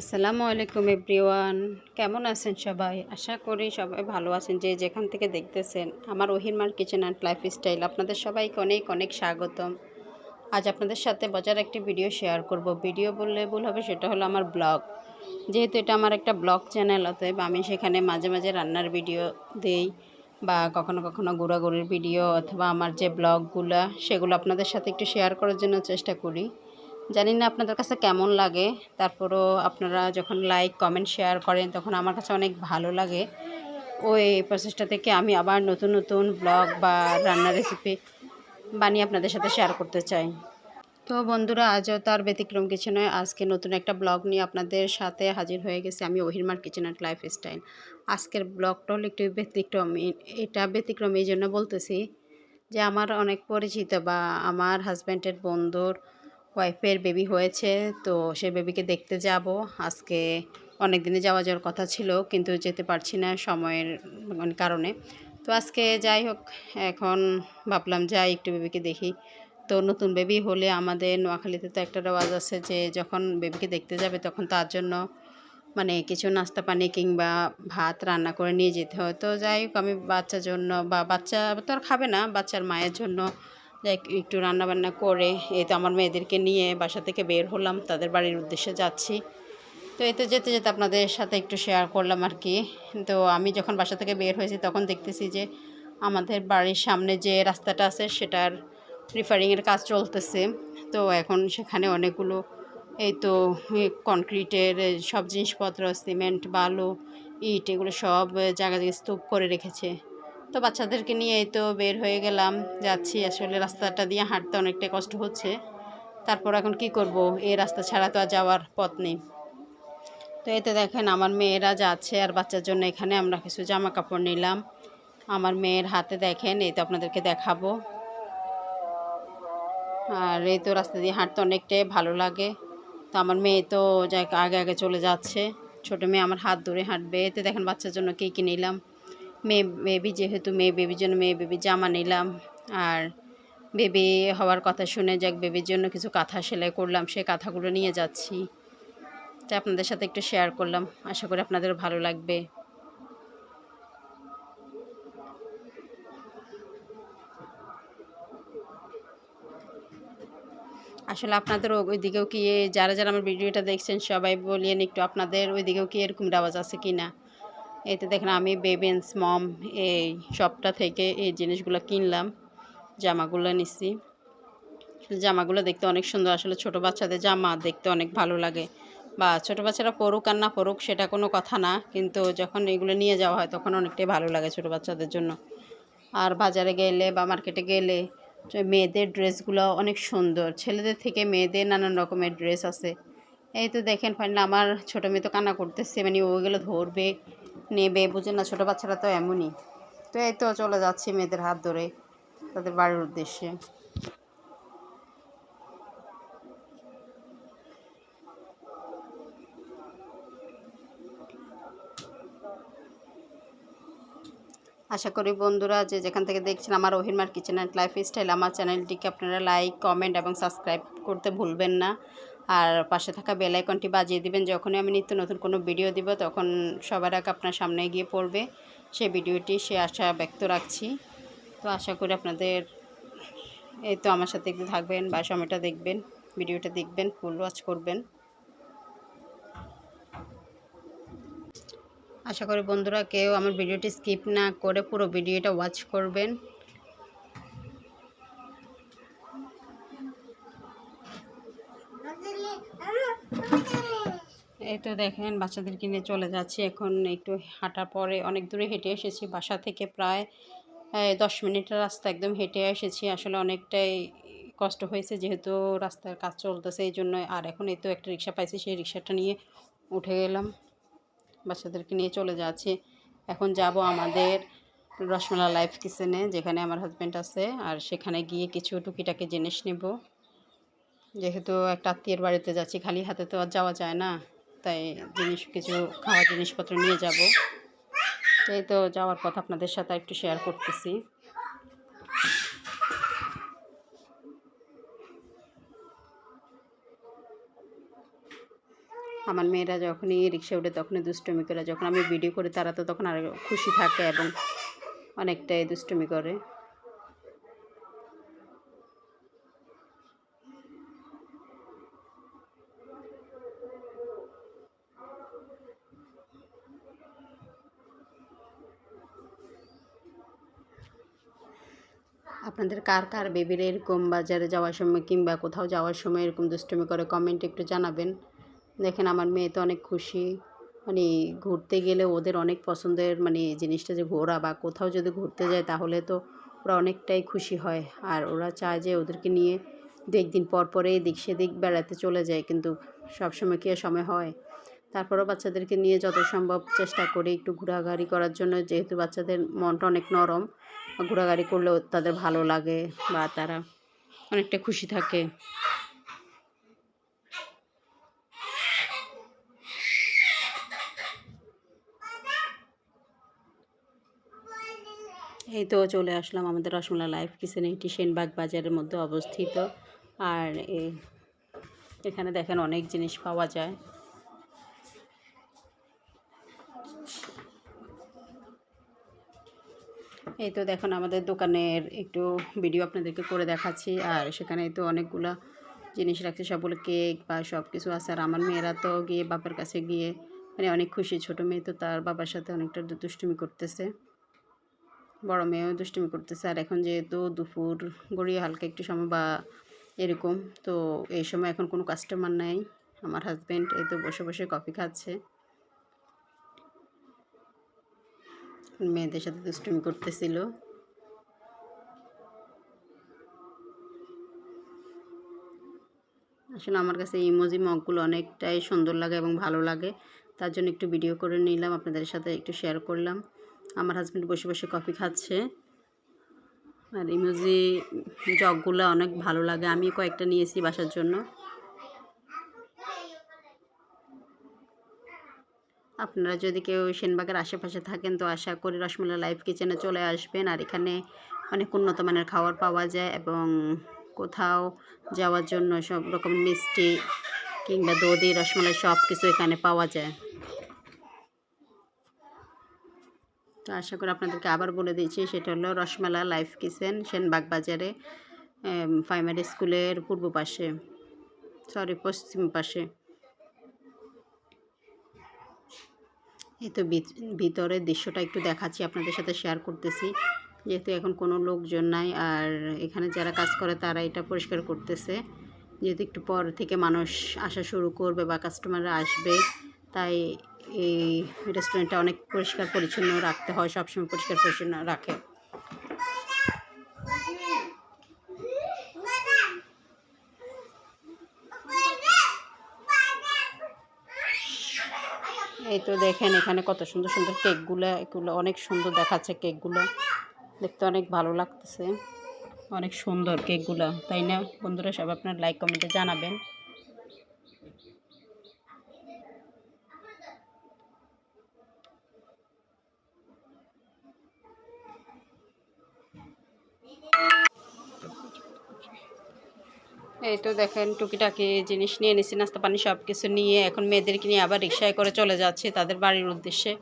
আসসালামু আলাইকুম এভরিওয়ান। কেমন আছেন সবাই? আশা করি সবাই ভালো আছেন যে যেখান থেকে দেখতেছেন আমার ওহিরমার কিচেন অ্যান্ড লাইফ স্টাইল আপনাদের সবাইকে অনেক অনেক স্বাগতম। আজ আপনাদের সাথে মজার একটি ভিডিও শেয়ার করব। ভিডিও বললে ভুল হবে, সেটা হলো আমার ব্লগ। যেহেতু এটা আমার একটা ব্লগ চ্যানেল, অতএব আমি সেখানে মাঝে মাঝে রান্নার ভিডিও দেই বা কখনো কখনো ঘোরাঘুরির ভিডিও অথবা আমার যে ব্লগগুলো, সেগুলো আপনাদের সাথে একটু শেয়ার করার জন্য চেষ্টা করি। জানি না আপনাদের কাছে কেমন লাগে। তারপরও আপনারা যখন লাইক কমেন্ট শেয়ার করেন, তখন আমার কাছে অনেক ভালো লাগে। ওই প্রসেসটা থেকে আমি আবার নতুন নতুন ব্লগ বা রান্নার রেসিপি বানিয়ে আপনাদের সাথে শেয়ার করতে চাই। তো বন্ধুরা, আজও তার ব্যতিক্রম কিছু নয়। আজকে নতুন একটা ব্লগ নিয়ে আপনাদের সাথে হাজির হয়ে গেছে আমি ওহিরমার কিচেন অ্যান্ড লাইফ স্টাইল আজকের ব্লগটা হলো একটু ব্যতিক্রম, এটা ব্যতিক্রম এই জন্য বলতেছি যে আমার অনেক পরিচিত বা আমার হাজব্যান্ডের বন্ধুর ওয়াইফের বেবি হয়েছে, তো সে বেবিকে দেখতে যাব। আজকে অনেক দিনে যাওয়া যাওয়ার কথা ছিল, কিন্তু যেতে পারছি না সময়ের মানে কারণে। তো আজকে যাই হোক, এখন ভাবলাম যাই, একটু বেবিকে দেখি। তো নতুন বেবি হলে আমাদের নোয়াখালীতে তো একটা রেওয়াজ আছে যে, যখন বেবিকে দেখতে যাবে, তখন তার জন্য মানে কিছু নাস্তা পানি কিংবা ভাত রান্না করে নিয়ে যেতে হয়। তো যাই হোক, আমি বাচ্চার জন্য বা বাচ্চা তো আর খাবে না, বাচ্চার মায়ের জন্য একটু রান্নাবান্না করে, এই তো আমার মেয়েদেরকে নিয়ে বাসা থেকে বের হলাম, তাদের বাড়ির উদ্দেশ্যে যাচ্ছি। তো এই তো যেতে যেতে আপনাদের সাথে একটু শেয়ার করলাম আর কি। তো আমি যখন বাসা থেকে বের হয়েছি, তখন দেখতেছি যে আমাদের বাড়ির সামনে যে রাস্তাটা আছে, সেটার রিফারিংয়ের কাজ চলতেছে। তো এখন সেখানে অনেকগুলো, এই তো কনক্রিটের সব জিনিসপত্র সিমেন্ট বালু, ইট, এগুলো সব জায়গা জায়গায় স্তূপ করে রেখেছে। তো বাচ্চাদেরকে নিয়ে এই তো বের হয়ে গেলাম, যাচ্ছি। আসলে রাস্তাটা দিয়ে হাঁটতে অনেকটাই কষ্ট হচ্ছে। তারপর এখন কি করব? এই রাস্তা ছাড়া তো আর যাওয়ার পথ নেই। তো এতে দেখেন, আমার মেয়েরা যাচ্ছে আর বাচ্চার জন্য এখানে আমরা কিছু জামা কাপড় নিলাম। আমার মেয়ের হাতে দেখেন, এই তো আপনাদেরকে দেখাবো। আর এই তো রাস্তা দিয়ে হাঁটতে অনেকটাই ভালো লাগে। তো আমার মেয়ে তো আগে আগে চলে যাচ্ছে। ছোটো মেয়ে আমার হাত ধরে হাঁটবে। এতে দেখেন, বাচ্চার জন্য কী কী নিলাম। মেয়ে বেবি যেহেতু মেয়ে বেবির জন্য মেয়ে বেবি জামা নিলাম। আর বেবি হওয়ার কথা শুনে যাক বেবির জন্য কিছু কাঁথা সেলাই করলাম সেই কাঁথাগুলো নিয়ে যাচ্ছি। তাই আপনাদের সাথে একটু শেয়ার করলাম, আশা করি আপনাদের ভালো লাগবে। আসলে আপনাদের ওই দিকেও কি, যারা যারা আমার ভিডিওটা দেখছেন, সবাই বলিয়েন একটু আপনাদের ওই দিকেও কি এরকম আওয়াজ আছে কি না এতে দেখেন আমি বেবেন্স মম এই শপটা থেকে এই জিনিসগুলো কিনলাম, জামাগুলো নিছি। জামাগুলো দেখতে অনেক সুন্দর, আসলে ছোট বাচ্চাদের জামা দেখতে অনেক ভালো লাগে। বা ছোট বাচ্চারা পড়ুক আর না পড়ুক সেটা কোনো কথা না, কিন্তু যখন এগুলো নিয়ে যাওয়া হয় তখন অনেকটাই ভালো লাগে ছোট বাচ্চাদের জন্য। আর বাজারে গেলে বা মার্কেটে গেলে মেয়েদের ড্রেসগুলো অনেক সুন্দর, ছেলেদের থেকে মেয়েদের নানান রকমের ড্রেস আছে। এই তো দেখেন ফাইনালি আমার ছোটো মেয়ে তো কান্না করতেছে মানে ওইগুলো ধরবে। নেবে, বুঝে না, ছোটো বাচ্চারা তো এমনই। তো এই তো চলে যাচ্ছি মেয়েদের হাত ধরে, তাদের বাড়ির উদ্দেশ্যে। আশা করি বন্ধুরা যে যেখান থেকে দেখছেন আমার ওহিরমার কিচেন অ্যান্ড লাইফ স্টাইল আমার চ্যানেলটিকে আপনারা লাইক কমেন্ট এবং সাবস্ক্রাইব করতে ভুলবেন না। আর পাশে থাকা বেল আইকনটি বাজিয়ে দিবেন। যখনই আমি নিত্য নতুন কোনো ভিডিও দিব, তখন সবার আগে আপনার সামনে গিয়ে পড়বে। সেই ভিডিওটি সে আশা ব্যক্ত রাখছি। তো আশা করি আপনাদের এই তো আমার সাথে একটু থাকবেন বা সময়টা দেখবেন ভিডিওটা দেখবেন ফুল ওয়াচ করবেন। আশা করি বন্ধুরা কেউ আমার ভিডিওটি স্কিপ না করে পুরো ভিডিওটা ওয়াচ করবেন। এই তো দেখেন, বাচ্চাদেরকে নিয়ে চলে যাচ্ছি। এখন একটু হাঁটার পরে অনেক দূরে হেঁটে এসেছি। বাসা থেকে প্রায় দশ মিনিটের রাস্তা একদম হেঁটে এসেছি। আসলে অনেকটাই কষ্ট হয়েছে যেহেতু রাস্তার কাজ চলতেছে এই জন্য। আর এখন এই তো একটা রিক্সা পাইছি, সেই রিক্সাটা নিয়ে উঠে গেলাম। বাচ্চাদেরকে নিয়ে চলে যাচ্ছি। এখন যাব আমাদের রসমালা লাইফ কিচেনে, যেখানে আমার হাজব্যান্ড আছে। আর সেখানে গিয়ে কিছু টুকিটাকি জিনিস নেব। যেহেতু একটা আত্মীয়ের বাড়িতে যাচ্ছি, খালি হাতে তো আর যাওয়া যায় না। তাই জিনিস, কিছু খাওয়ার জিনিসপত্র নিয়ে যাব। এই তো যাওয়ার পথ আপনাদের সাথে একটু শেয়ার করতেছি। আমার মেয়েরা যখনই রিক্সা উঠে, তখনই দুষ্টুমি করে। যখন আমি ভিডিও করি, তারা তো তখন আর খুশি থাকে এবং অনেকটাই দুষ্টুমি করে। আপনাদের কার কার বেবির এরকম বাজারে যাওয়ার সময় কিংবা কোথাও যাওয়ার সময় এরকম দুষ্টুমি করে কমেন্টে একটু জানাবেন। দেখেন আমার মেয়ে তো অনেক খুশি। মানে ঘুরতে গেলে ওদের অনেক পছন্দের মানে জিনিসটা যে ঘোরা বা কোথাও যদি ঘুরতে যায় তাহলে তো ওরা অনেকটাই খুশি হয়। আর ওরা চায় যে ওদেরকে নিয়ে দু একদিন পর পরে এদিক সেদিক বেড়াতে চলে যায় কিন্তু সবসময় কি সময় হয়? তারপরেও বাচ্চাদেরকে নিয়ে যত সম্ভব চেষ্টা করি একটু ঘোরাঘুরি করার জন্য। যেহেতু বাচ্চাদের মনটা অনেক নরম ঘোরাঘুরি করলেও তাদের ভালো লাগে বা তারা অনেকটা খুশি থাকে। এই তো চলে আসলাম আমাদের রসমলা লাইফ কিচেন, এটি সেনবাগ বাজারের মধ্যে অবস্থিত। আর এখানে দেখেন অনেক জিনিস পাওয়া যায়। এই তো দেখুন, আমাদের দোকানের একটু ভিডিও আপনাদেরকে করে দেখাচ্ছি। আর সেখানে তো অনেকগুলা জিনিস রাখছে, সবগুলো কেক বা সব কিছু আছে। আর আমার মেয়েরা তো গিয়ে বাবার কাছে গিয়ে মানে অনেক খুশি। ছোটো মেয়ে তো তার বাবার সাথে অনেকটা দুষ্টুমি করতেছে। বড় মেয়েও দুষ্টুমি করতেছে। আর এখন যেহেতু দুপুর, গড়িয়ে হালকা একটু সময় বা এরকম, তো এই সময় এখন কোনো কাস্টমার নাই। আমার হাজব্যান্ড এই তো বসে বসে কফি খাচ্ছে। মেয়েদের সাথে দুষ্টুমি করতেছিল। আসলে আমার কাছে ইমোজি মগগুলো অনেকটাই সুন্দর লাগে এবং ভালো লাগে। তার জন্য একটু ভিডিও করে নিলাম, আপনাদের সাথে একটু শেয়ার করলাম। আমার হাজব্যান্ড বসে বসে কফি খাচ্ছে। আর ইমোজি জগগুলো অনেক ভালো লাগে। আমি কয়েকটা নিয়েছি বাসার জন্য। আপনারা যদি কেউ সেনবাগের আশেপাশে থাকেন, তো আশা করি রসমলা লাইফ কিচেনে চলে আসবেন। আর এখানে অনেক উন্নত মানের খাবার পাওয়া যায় এবং কোথাও যাওয়ার জন্য সব রকম মিষ্টি কিংবা দধি, রসমালাই সব কিছু এখানে পাওয়া যায়। তো আশা করি আপনাদেরকে আবার বলে দিচ্ছি, সেটা হলো রসমালা লাইফ কিচেন, সেনবাগ বাজারে প্রাইমারি স্কুলের পূর্ব পাশে সরি পশ্চিম পাশে। এই তো ভিত- ভিতরের দৃশ্যটা একটু দেখাচ্ছি, আপনাদের সাথে শেয়ার করতেছি। যেহেতু এখন কোনো লোকজন নাই, আর এখানে যারা কাজ করে তারা এটা পরিষ্কার করতেছে। যেহেতু একটু পর থেকে মানুষ আসা শুরু করবে বা কাস্টমাররা আসবে, তাই এই রেস্টুরেন্টটা অনেক পরিষ্কার পরিচ্ছন্ন রাখতে হয়, সবসময় পরিষ্কার পরিচ্ছন্ন রাখে। তো দেখেন এখানে কত সুন্দর সুন্দর কেকগুলো, এগুলো অনেক সুন্দর দেখাচ্ছে কেকগুলো। দেখতে অনেক ভালো লাগতেছে। অনেক সুন্দর কেকগুলো, তাই না? বন্ধুরা সব আপনার লাইক কমেন্টে জানাবেন। এই তো দেখেন, টুকিটাকি জিনিস নিয়ে নিছি, নাস্তা পানি সব কিছু নিয়ে এখন মেয়েদেরকে নিয়ে আবার রিক্সায় করে চলে যাচ্ছে তাদের বাড়ির উদ্দেশ্যে।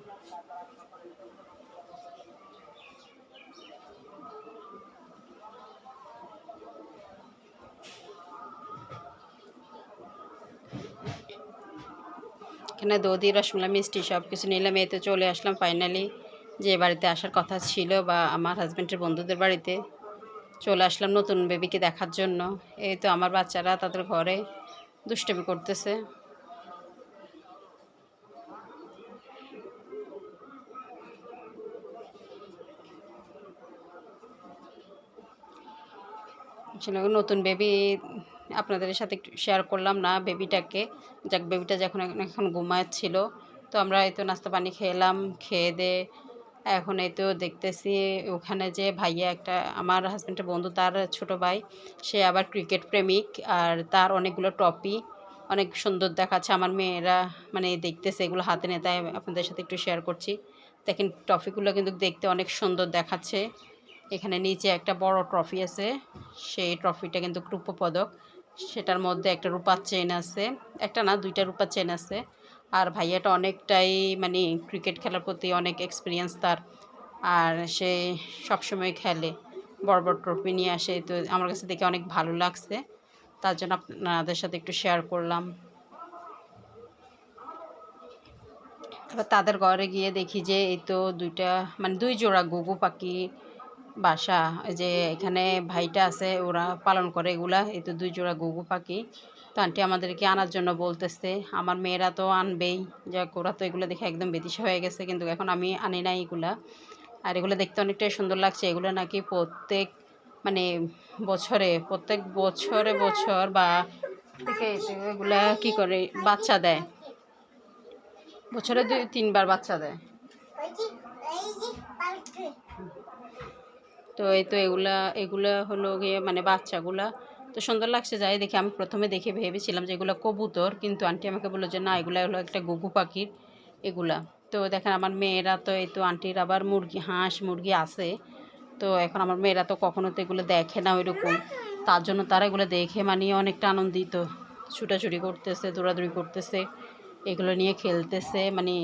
এখানে দধি রসমলা মিষ্টি সব কিছু নিলাম, এই তো চলে আসলাম ফাইনালি যে বাড়িতে আসার কথা ছিল বা আমার হাজব্যান্ডের বন্ধুদের বাড়িতে। চলে আসলাম নতুন বেবিকে দেখার জন্য। এই তো আমার বাচ্চারা তাদের ঘরে দুষ্টমি করতেছে। নতুন বেবি আপনাদের সাথে একটু শেয়ার করলাম না বেবিটাকে যাক বেবিটা যখন এখন- ঘুমাচ্ছিল, তো আমরা এই তো নাস্তা পানি খেলাম, খেয়ে দে এখন এই তো দেখতেছি ওখানে যে ভাইয়া একটা, আমার হাজব্যান্ডের বন্ধু, তার ছোট ভাই, সে আবার ক্রিকেট প্রেমিক আর তার অনেকগুলো টপি অনেক সুন্দর দেখাচ্ছে। আমার মেয়েরা মানে দেখতেছে, এগুলো হাতে নিয়ে, তাই আপনাদের সাথে একটু শেয়ার করছি। দেখেন ট্রফিগুলো কিন্তু দেখতে অনেক সুন্দর দেখাচ্ছে। এখানে নিচে একটা বড় ট্রফি আছে, সেই ট্রফিটা কিন্তু রূপপদক। সেটার মধ্যে একটা রূপার চেন আছে, একটা না, দুইটা রূপার চেন আছে। আর ভাইয়াটা অনেকটাই মানে ক্রিকেট খেলার প্রতি অনেক এক্সপিরিয়েন্স তার। আর সে সবসময় খেলে, বড় বড় ট্রফি নিয়ে আসে। তো আমার কাছে দেখে অনেক ভালো লাগছে। তার জন্য আপনাদের সাথে একটু শেয়ার করলাম। তারপর তাদের ঘরে গিয়ে দেখি যে এই তো দুইটা মানে দুই জোড়া গুগু পাখি বাসা। যে এখানে ভাইটা আছে, ওরা পালন করে এগুলা। এই তো দুই জোড়া গুগু পাখি। তো আন্টি আমাদেরকে আনার জন্য বলতেছে, আমার মেয়েরা তো আনবেই। যাক, ওরা তো এগুলো দেখে একদম বেদিশা হয়ে গেছে, কিন্তু এখন আমি আনি না এগুলা। আর এগুলো দেখতে অনেকটাই সুন্দর লাগছে। এগুলো নাকি প্রত্যেক মানে বছরে, প্রত্যেক বছরে বছর বা এগুলা কি করে, বাচ্চা দেয়। বছরে দুই, তিনবার বাচ্চা দেয়। তো এই তো এগুলা এগুলা হলো গিয়ে মানে বাচ্চাগুলা তো সুন্দর লাগছে, যাই দেখে। আমি প্রথমে দেখে ভেবেছিলাম যে এগুলো কবুতর, কিন্তু আন্টি আমাকে বলল যে না, এগুলো হলো একটা গুগু পাখির এগুলা। তো দেখেন আমার মেয়েরা তো, এই তো আন্টির আবার মুরগি, হাঁস, মুরগি আছে। তো এখন আমার মেয়েরা তো কখনো তো এগুলো দেখে না ওইরকম। তার জন্য তারা এগুলো দেখে মানে অনেকটা আনন্দিত। ছুটাছুটি করতেছে, দৌড়াদৌড়ি করতেছে, এগুলো নিয়ে খেলতেছে। মানে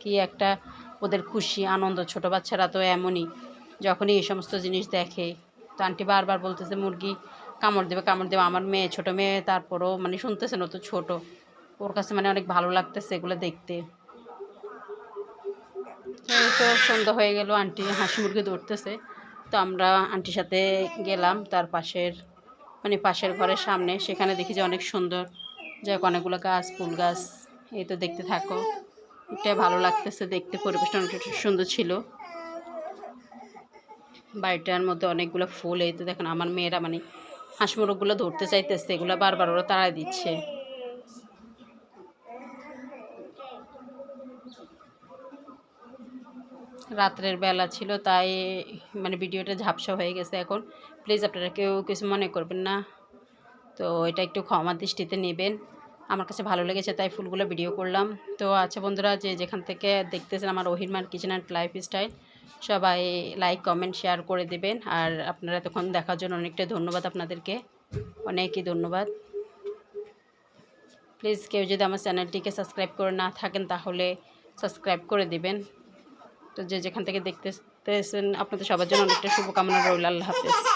কি একটা ওদের খুশি, আনন্দ। ছোট বাচ্চারা তো এমনই, যখনই এই সমস্ত জিনিস দেখে। তো আন্টি বারবার বলতেছে, মুরগি কামড় দেবে কামড় দেবে। আমার মেয়ে, ছোট মেয়ে, তারপরও মানে শুনতেছে না তো ছোট। ওর কাছে মানে অনেক ভালো লাগতেছে এগুলো দেখতে। তো সন্ধ্যা হয়ে গেল, আন্টি হাঁস মুরগি ধরতেছে। তো আমরা আন্টির সাথে গেলাম, তার পাশের মানে পাশের ঘরের সামনে। সেখানে দেখি যে অনেক সুন্দর। যাক অনেকগুলো গাছ, ফুল গাছ, এই তো দেখতে থাকো। এটা ভালো লাগতেছে দেখতে, পরিবেশটা অনেক সুন্দর ছিল। বাড়িটার মধ্যে অনেকগুলো ফুল, এই তো দেখেন, আমার মেয়েরা মানে হাঁস মুরগগুলো ধরতে চাইতেছে, এগুলো বারবার ওরা তাড়াই দিচ্ছে। রাত্রের বেলা ছিল, তাই মানে ভিডিওটা ঝাপসা হয়ে গেছে এখন। প্লিজ আপনারা কেউ কিছু মনে করবেন না। তো এটা একটু ক্ষমা দৃষ্টিতে নেবেন। আমার কাছে ভালো লেগেছে, তাই ফুলগুলো ভিডিও করলাম। তো আচ্ছা বন্ধুরা, যে যেখান থেকে দেখতেছেন আমার ওহিরমান কিচেন অ্যান্ড লাইফ স্টাইল সবাই লাইক কমেন্ট শেয়ার করে দেবেন। আর আপনারা তখন দেখার জন্য অনেকটাই ধন্যবাদ আপনাদেরকে। অনেকই ধন্যবাদ। প্লিজ কেউ যদি আমার চ্যানেলটিকে সাবস্ক্রাইব করে না থাকেন, তাহলে সাবস্ক্রাইব করে দেবেন। তো যে যেখান থেকে দেখতেছেন, আপনাদের সবার জন্য অনেকটা শুভকামনা রইল। আল্লাহ হাফেজ।